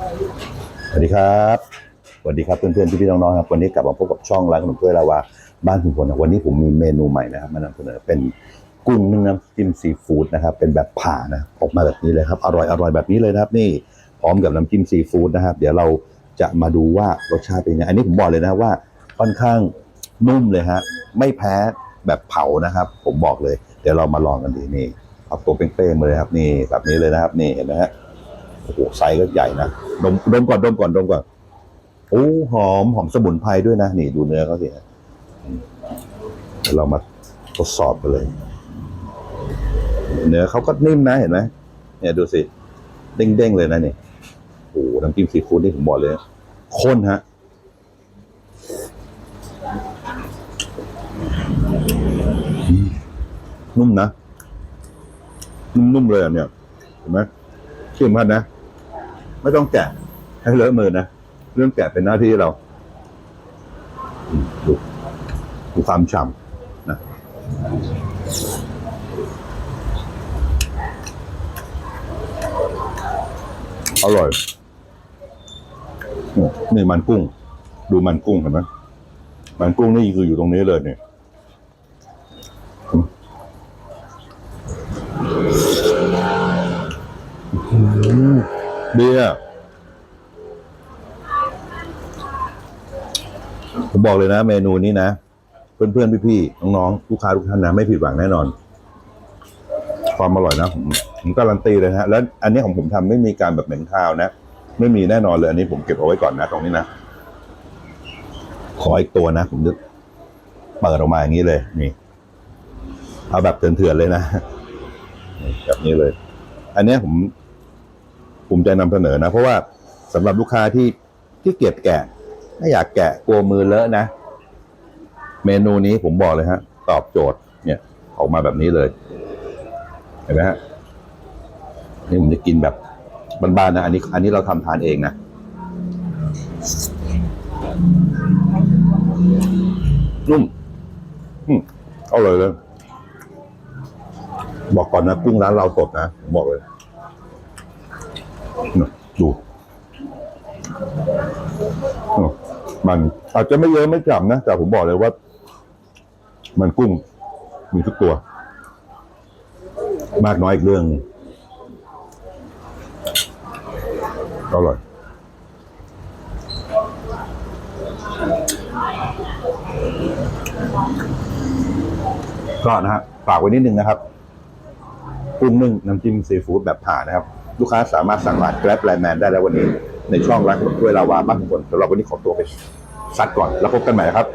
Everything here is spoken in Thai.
สวัสดีครับสวัสดีครับเพื่อนๆพี่ๆน้องๆครับวันนี้กลับมาพบกับช่องร้านขนมถ้วยลาวาบ้านคุณพลนะวันนี้ผมมีเมนูใหม่นะครับมานำเสนอเป็นกุ้งนึ่งน้ำจิ้มซีฟู้ดนะครับเป็นแบบผ่านะออกมาแบบนี้เลยครับอร่อยอร่อยแบบนี้เลยนะครับนี่พร้อมกับน้ำจิ้มซีฟู้ดนะครับ เดี๋ยวเราจะมาดูว่ารสชาติเป็นยังไงอันนี้ผมบอกเลยนะว่าค่อนข้างนุ่มเลยฮะไม่แพ้แบบเผานะครับ ผมบอกเลย เดี๋ยวเรามาลองกันดีนี่เอาตัวเป้งๆมาเลยครับนี่แบบนี้เลยนะครับนี่เห็นไหมฮะ โอ้โหไซส์ก็ใหญ่นะดมดมก่อนดมก่อนดมก่อนโอ้หอมหอมสมุนไพรด้วยนะ นี่ดูเนื้อเขาสิเดี๋ยวเรามาทดสอบกันเลย เนื้อเขาก็นิ่มนะเห็นไหมเนี่ยดูสิเด้งๆเลยนะนี่โอ้น้ำจิ้มซีฟู้ดนี่ผมบอกเลยข้นฮะนุ่มนะ นุ่มๆเลยอะเนี่ยเห็นไหม ที่สำคัญนะ ไม่ต้องแกะให้เลอะมือนะ เรื่องแกะเป็นหน้าที่เราดูดูความฉ่ำนะอร่อย นี่มันกุ้ง ดูมันกุ้งเห็นไหมมันกุ้งนี่คืออยู่ตรงนี้เลยเนี่ยอืมอืม ดีอะผมบอกเลยนะ เมนูนี้นะ เพื่อนๆ พี่ๆ น้องๆ ลูกค้าทุกท่านนะ ไม่ผิดหวังแน่นอน ความอร่อยนะ ผมผมการันตีเลยนะฮะ แล้วอันนี้ของผมทำไม่มีการแบบเหม็นข้าวนะ ไม่มีแน่นอนเลย อันนี้ผมเก็บเอาไว้ก่อนนะ ตรงนี้นะ ขออีกตัวนะ ผมจะเปิดออกมาอย่างนี้เลย นี่เอาแบบเถื่อนๆเลยนะ แบบนี้เลย อันนี้ผม ภูมิใจนำเสนอนะ เพราะว่าสำหรับลูกค้าที่ที่เกียจแกะไม่อยากแกะกลัวมือเลอะนะ เมนูนี้ผมบอกเลยฮะ ตอบโจทย์เนี่ย ออกมาแบบนี้เลย เห็นไหมฮะนี่ผมจะกินแบบบ้านๆนะ อันนี้ อันนี้เราทำทานเองนะนุ่มอืมอร่อยเลย บอกก่อนนะ กุ้งร้านเราสดนะผมบอกเลย ดูมันอาจจะไม่เยอะไม่จับนะ แต่ผมบอกเลยว่า มันกุ้ง มีทุกตัว มากน้อยอีกเรื่องอร่อยก็นะฮะฝากไว้นิดนึงนะครับกุ้งนึ่งน้ำจิ้มซีฟู้ดแบบผ่านะครับ ลูกค้าสามารถสั่งร้านแกร็บไลแมนได้แล้ววันนี้ ในช่องร้านขนมถ้วยลาวาบ้านทุกคนสำหรับวันนี้ขอตัวไปซัดก่อน แล้วพบกันใหม่นะครับ